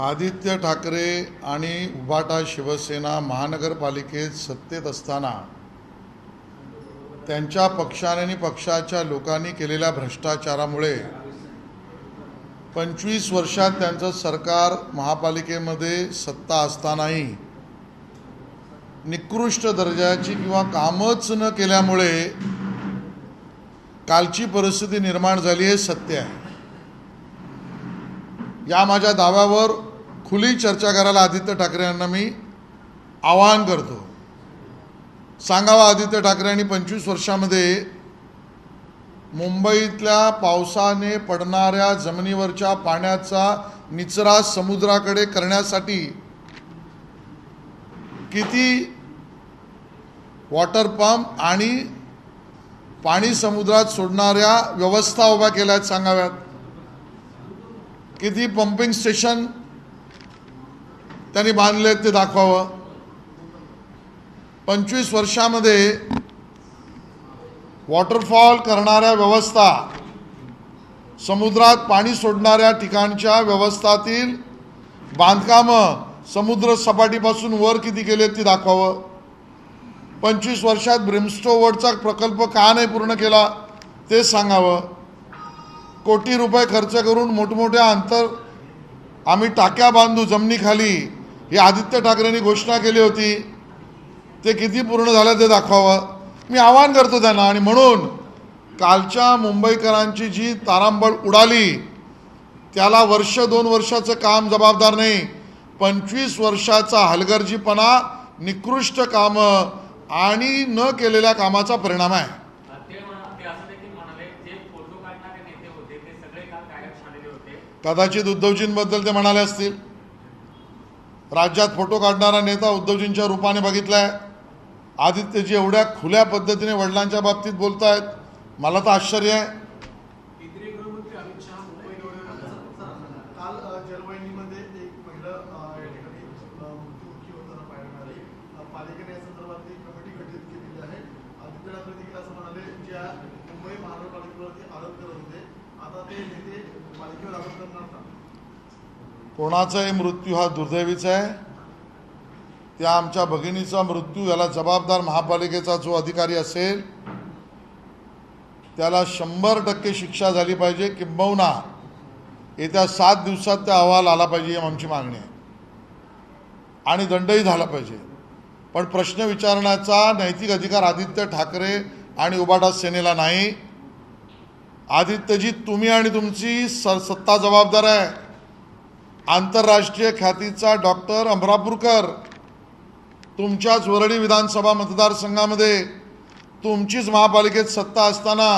आदित्य ठाकरे आणि उभाटा शिवसेना महानगरपालिकेत सत्तेत असताना त्यांच्या पक्षाने आणि पक्षाच्या लोकांनी केलेल्या भ्रष्टाचारामुळे पंचवीस वर्षात त्यांचं सरकार महापालिकेमध्ये सत्ता असतानाही निकृष्ट दर्जाची किंवा कामच न केल्यामुळे कालची परिस्थिती निर्माण झाली हे सत्य आहे. या माझ्या दाव्यावर खुली चर्चा करायला आदित्य ठाकरे यांना मी आवाहन करतो. सांगावं आदित्य ठाकरे यांनी पंचवीस वर्षामध्ये मुंबईतल्या पावसाने पडणाऱ्या जमिनीवरच्या पाण्याचा निचरा समुद्राकडे करण्यासाठी किती वॉटर पंप आणि पाणी समुद्रात सोडणाऱ्या व्यवस्था उभ्या केल्या आहेत सांगाव्यात. किती पंपिंग स्टेशन त्यांनी बांधले ते दाखवावं. पंचवीस वर्षामध्ये वॉटरफॉल करणाऱ्या व्यवस्था समुद्रात पाणी सोडणाऱ्या ठिकाणच्या व्यवस्थातील बांधकामं समुद्र सपाटीपासून वर किती केलेत ते दाखवावं. पंचवीस वर्षात ब्रिमस्टोवरचा प्रकल्प का नाही पूर्ण केला ते सांगावं. कोटी रुपये खर्च करून मोठमोठ्या अंतर आम्ही टाक्या बांधू जमिनीखाली ही आदित्य ठाकरेंनी घोषणा केली होती. ते किती पूर्ण झालं ते दाखवावं. मी आवाहन करतो त्यांना आणि म्हणून कालच्या मुंबईकरांची जी तारांबळ उडाली त्याला वर्ष दोन वर्षाचं काम जबाबदार नाही. पंचवीस वर्षाचा हलगर्जीपणा निकृष्ट कामं आणि न केलेल्या कामाचा परिणाम आहे. कदाचित उद्धवजींबद्दल ते म्हणाले असतील. राज्यात फोटो काढणारा नेता उद्धवजींच्या रूपाने बघितला आहे आदित्यजी एवढ्या खुल्या पद्धतीने वडिलांच्या बाबतीत बोलत आहेत मला तर आश्चर्य आहे केंद्रीय गृहमंत्री अमित शहा मुंबई दौऱ्यावर काल अ, जलवाहिनीमध्ये एक महिला अ, या ठिकाणी अ, मृत्युमुखी होताना पाहायला मिळाली अ, पालिकेने या संदर्भात एक कमिटी गठीत केलेली आहे आदित्य ठाकरे देखील असं म्हणाले ज्या मुंबई महानगरपालिकेवरती आरोप करत होते आता ते नेते पालिकेवर आरोप करणार का कोणाचाही मृत्यू हा दुर्दैवीचा आहे. त्या आमच्या भगिनीचा मृत्यू याला जबाबदार महापालिकेचा जो अधिकारी असेल त्याला शंभर टक्के शिक्षा झाली पाहिजे. किंबहुना येत्या सात दिवसात त्या अहवाल आला पाहिजे ही आमची मागणी आहे. आणि दंडही झाला पाहिजे. पण प्रश्न विचारण्याचा नैतिक अधिकार आदित्य ठाकरे आणि उबाटा सेनेला नाही. आदित्यजी तुम्ही आणि तुमची स सत्ता जबाबदार आहे. आंतरराष्ट्रीय ख्यातीचा डॉक्टर अमरापूरकर तुमच्याच वरळी विधानसभा मतदारसंघामध्ये तुमचीच महापालिकेत सत्ता असताना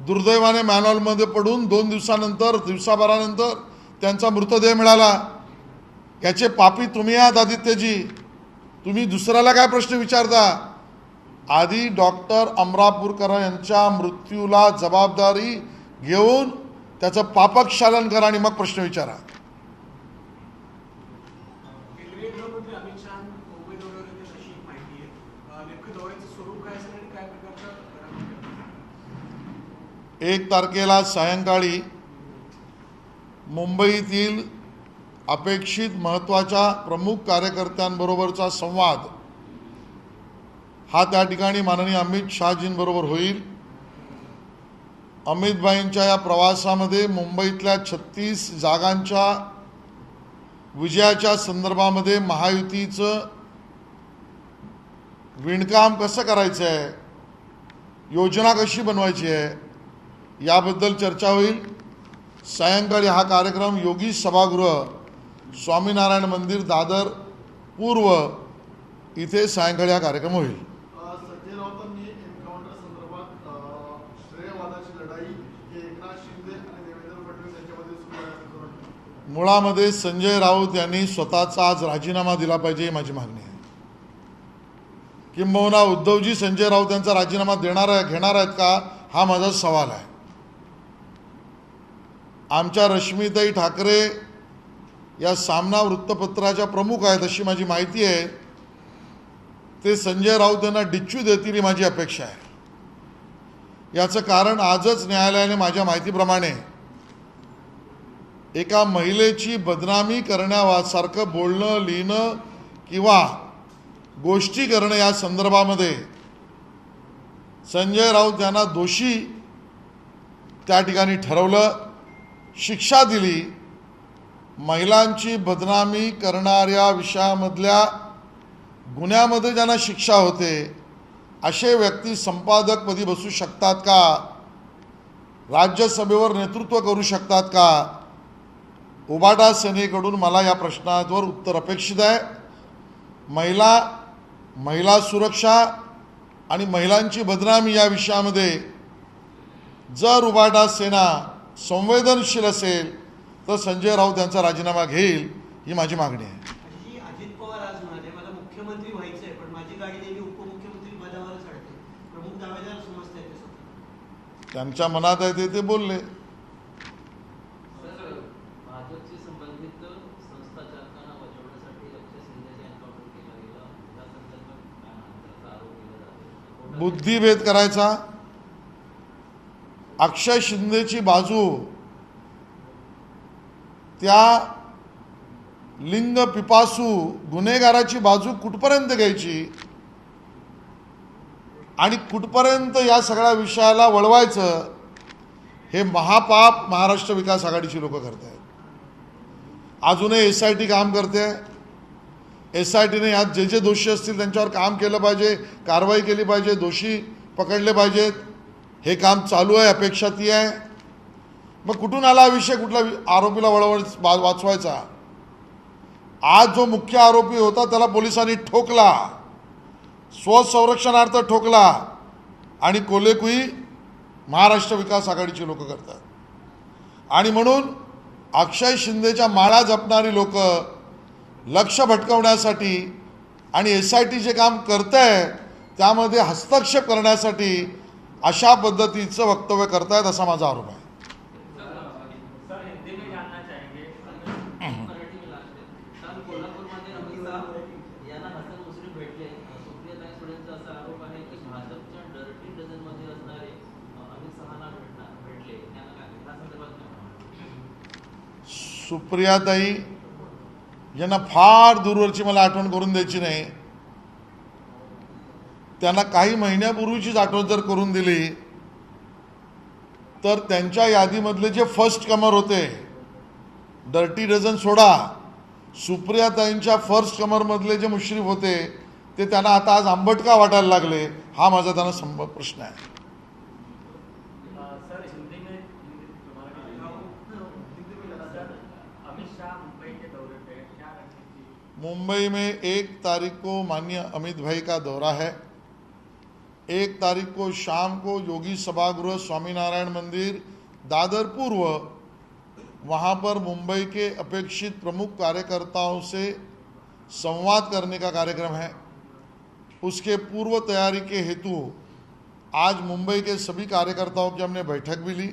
दुर्दैवाने मॅनॉलमध्ये पडून दोन दिवसानंतर दिवसाभरानंतर त्यांचा मृतदेह मिळाला. याचे पापी तुम्ही आहात आदित्यजी. तुम्ही दुसऱ्याला काय प्रश्न विचारता? आधी डॉक्टर अमरापूरकर यांच्या मृत्यूला जबाबदारी घेऊन त्याचं पापक्षालन करा आणि मग प्रश्न विचारा केंद्रीय गृहमंत्री अमित शहा मुंबई दौऱ्यावर येतील अशी एक माहिती आहे अ, नेमकं दौऱ्याचं स्वरूप काय असेल आणि काय प्रकारचं घडामोडी घडतील? एक तारखेला सायंकाळी मुंबईतील अपेक्षित महत्त्वाच्या प्रमुख कार्यकर्त्यांबरोबरचा संवाद हा त्या ठिकाणी माननीय अमित शहाजींबरोबर होईल. अमितभाईंच्या या प्रवासामध्ये मुंबईतल्या छत्तीस जागांच्या विजयाच्या संदर्भामध्ये महायुतीचं विणकाम कसं करायचं आहे योजना कशी बनवायची आहे? याबद्दल चर्चा होईल. सायंकाळी हा कार्यक्रम योगी सभागृह स्वामीनारायण मंदिर दादर पूर्व इथे सायंकाळी हा कार्यक्रम होईल. मुळामध्ये संजय राऊत यांनी स्वतःचा आज राजीनामा दिला पाहिजे ही माझी मागणी आहे. किंबहुना उद्धवजी संजय राऊत यांचा राजीनामा देणार आहे घेणार आहेत का? हा माझा सवाल आहे. आमच्या रश्मीताई ठाकरे या सामना वृत्तपत्राच्या प्रमुख आहेत अशी माझी माहिती आहे. ते संजय राऊत यांना डिच्चू देतील ही माझी अपेक्षा आहे. याचं कारण आजच न्यायालयाने माझ्या माहितीप्रमाणे एका महिलेची बदनामी करण्यासारखं बोलणं लिहिणं किंवा गोष्टी करणं या संदर्भामध्ये संजय राऊत यांना दोषी त्या ठिकाणी ठरवलं. शिक्षा दिली महिलांची बदनामी करणाऱ्या विषयामधल्या गुन्ह्यामध्ये ज्यांना शिक्षा होते असे व्यक्ती संपादकपदी बसू शकतात का? राज्यसभेवर नेतृत्व करू शकतात का? उबाटा सेनेकडून मला या प्रश्नावर उत्तर अपेक्षित आहे. महिला महिला सुरक्षा आणि महिलांची बदनामी या विषयामध्ये जर उबाटा सेना संवेदनशील असेल तर संजय राऊत यांचा राजीनामा घेईल ही माझी मागणी आहे. जी अजित पवार आज म्हणाले मला मुख्यमंत्री व्हायचंय पण माझी गाडी नेहमी उपमुख्यमंत्री पदावरच अडते. प्रमुख दावेदार समजताय ते स्वतः त्यांच्या मनात आहे ते ते बोलले. बुद्धिभेद करायचा अक्षय शिंदेची बाजू. त्या लिंग पिपासू गुन्हेगाराची बाजू कुठपर्यंत घ्यायची? आणि कुठपर्यंत या सगळ्या विषयाला वळवायचं? हे महापाप महाराष्ट्र विकास आघाडीची लोक करत आहेत अजूनही एस आय टी काम करते. एस आय टीने यात जे जे दोषी असतील त्यांच्यावर काम केलं पाहिजे कारवाई केली पाहिजे दोषी पकडले पाहिजेत. हे काम चालू आहे अपेक्षा ती आहे. मग कुठून आला विषय? कुठला आरोपीला वळवळ वाचवायचा? आज जो मुख्य आरोपी होता त्याला पोलिसांनी ठोकला. स्वसंरक्षणार्थ ठोकला. आणि कोलेकुई महाराष्ट्र विकास आघाडीची लोक करतात. आणि म्हणून अक्षय शिंदेच्या माळा जपणारी लोक लक्ष भटकवण्यासाठी आणि एस आय टी जे काम करत आहे त्यामध्ये हस्तक्षेप करण्यासाठी अशा पद्धतीचं वक्तव्य करतायत असा माझा आरोप आहे. सुप्रियाताई यांना फार दूरवरची मला आठवण करून द्यायची नाही. त्यांना काही महिन्यापूर्वीचीच आठवण जर करून दिली तर त्यांच्या यादीमधले जे फर्स्ट कमर होते डर्टी डझन सोडा सुप्रियाताईंच्या फर्स्ट कमरमधले जे मुश्रीफ होते ते त्यांना आता आज आंबट का वाटायला लागले हा माझा त्यांना संभ प्रश्न आहे. सर हिंदी में हिंदी तुम्हारा सर अमित शाह मुंबई के दौरे पे हैं। क्या रणनीति? मुंबई में एक तारीख को माननीय अमित भाई का दौरा है। एक तारीख को शाम को योगी सभागृह स्वामीनारायण मंदिर दादर पूर्व वहाँ पर मुंबई के अपेक्षित प्रमुख कार्यकर्ताओं से संवाद करने का कार्यक्रम है। उसके पूर्व तैयारी के हेतु आज मुंबई के सभी कार्यकर्ताओं की हमने बैठक भी ली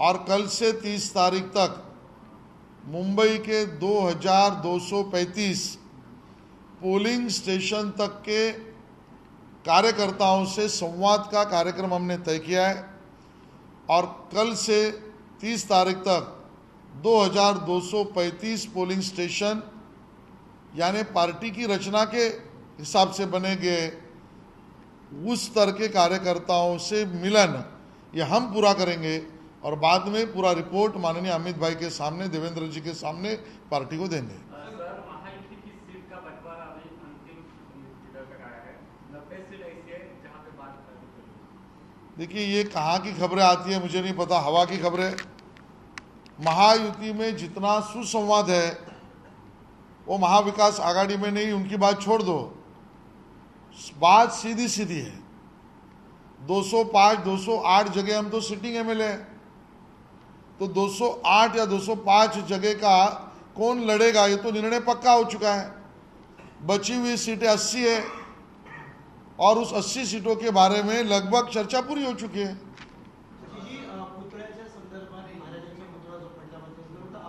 और कल से 30 तारीख तक मुंबई के 2235 पोलिंग स्टेशन तक के कार्यकर्ताओं से संवाद का कार्यक्रम हमने तय किया है और कल से 30 तारीख तक 2235 पोलिंग स्टेशन, यानी पार्टी की रचना के हिसाब से बने गए उस स्तर के कार्यकर्ताओं से मिलन ये हम पूरा करेंगे। और बाद में पूरा रिपोर्ट माननीय अमित भाई के सामने, देवेंद्र जी के सामने पार्टी को देंगे सर महायुति की सीट का बंटवारा अभी अंतिम लीडर तक आया है नब्बे सीट ऐसी है जहाँ पे बात करनी पड़ेगी देखिए, ये कहाँ की खबरें आती है मुझे नहीं पता, हवा की खबरें। महायुति में जितना सुसंवाद है, वो महाविकास आघाड़ी में नहीं, उनकी बात छोड़ दो। बात सीधी सीधी है। 205 208 जगह हम तो सिटिंग एमएलए हैं। तो 208 या 205 जगह का कौन लड़ेगा? ये तो निर्णय पक्का हो चुका है। बची हुई सीटें 80 है। और उस 80 सीटों के बारे में लगभग चर्चा पूरी हो चुकी है। जी अ, पुतळ्याच्या संदर्भात महाराजांच्या पुतळा जो पडला होता त्याचा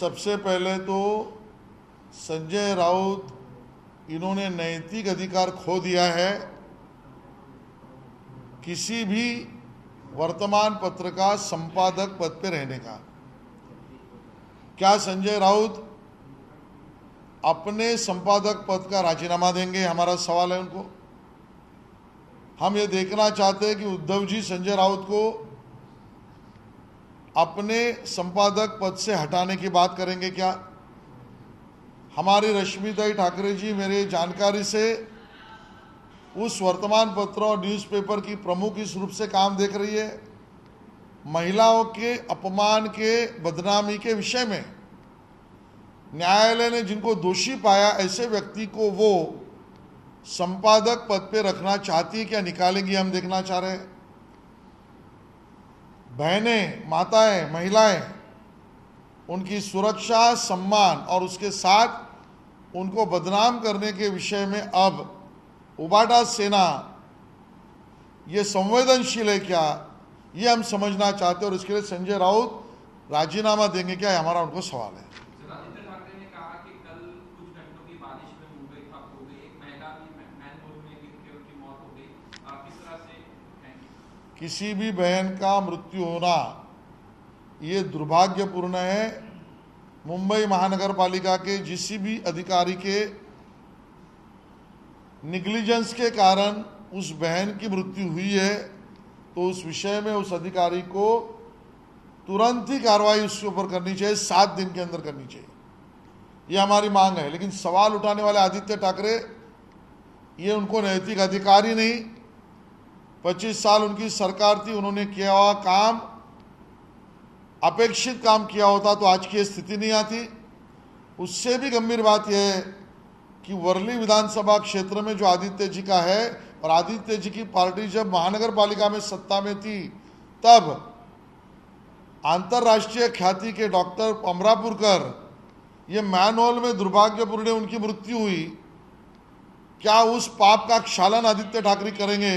सबसे पहले तो संजय राउत इन्होंने नैतिक अधिकार खो दिया है। किसी भी वर्तमान पत्र का संपादक पद पर रहने का। क्या संजय राउत अपने संपादक पद का राजीनामा देंगे, हमारा सवाल है उनको। हम ये देखना चाहते हैं कि उद्धव जी, संजय राउत को अपने संपादक पद से हटाने की बात करेंगे क्या? हमारी रश्मिताई ठाकरे जी मेरे जानकारी से उस वर्तमान पत्र और न्यूज़पेपर की प्रमुख इस रूप से काम देख रही है। महिलाओं के अपमान के, बदनामी के विषय में न्यायालय ने जिनको दोषी पाया ऐसे व्यक्ति को वो संपादक पद पे रखना चाहती है क्या? निकालेंगी, हम देखना चाह रहे हैं। बहनें, माताएँ, महिलाएँ, उनकी सुरक्षा, सम्मान और उसके साथ उनको बदनाम करने के विषय में अब उबाटा सेना ये संवेदनशील है क्या? ये हम समझना चाहते हैं और इसके लिए संजय राउत राजीनामा देंगे क्या? हमारा उनको सवाल है। किसी भी बहन का मृत्यु होना, ये दुर्भाग्यपूर्ण है। मुंबई महानगर पालिका के किसी भी अधिकारी के निग्लिजेंस के कारण उस बहन की मृत्यु हुई है तो उस विषय में उस अधिकारी को तुरंत ही कार्रवाई उसके ऊपर करनी चाहिए, सात दिन के अंदर करनी चाहिए। ये हमारी मांग है, लेकिन सवाल उठाने वाले आदित्य ठाकरे, ये उनको नैतिक अधिकार नहीं पच्चीस साल उनकी सरकार थी, उन्होंने किया हुआ काम, अपेक्षित काम किया होता तो आज की स्थिति नहीं आती। उससे भी गंभीर बात यह है कि वर्ली विधानसभा क्षेत्र में जो आदित्य जी का है, और आदित्य जी की पार्टी जब महानगर पालिका में सत्ता में थी, तब अंतर्राष्ट्रीय ख्याति के डॉक्टर अमरापुरकर, ये मैनहोल में दुर्भाग्यपूर्ण उनकी मृत्यु हुई। क्या उस पाप का क्षालन आदित्य ठाकरे करेंगे?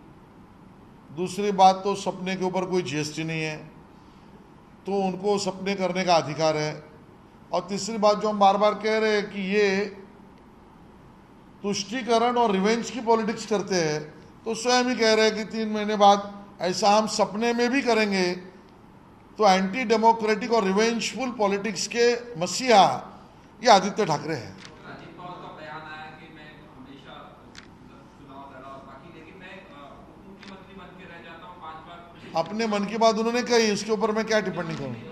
दूसरी बात तो सपने के ऊपर कोई जीएसटी नहीं है तो उनको सपने करने का अधिकार है। और तीसरी बात जो हम बार बार कह रहे हैं कि ये तुष्टिकरण और रिवेंज की पॉलिटिक्स करते हैं तो स्वयं ही कह रहे हैं कि तीन महीने बाद ऐसा हम सपने में भी करेंगे तो एंटी डेमोक्रेटिक और रिवेंजफुल पॉलिटिक्स के मसीहा ये आदित्य ठाकरे हैं। अपने मन की बात उन्होंने कही इसके ऊपर मैं क्या टिप्पणी करूँ?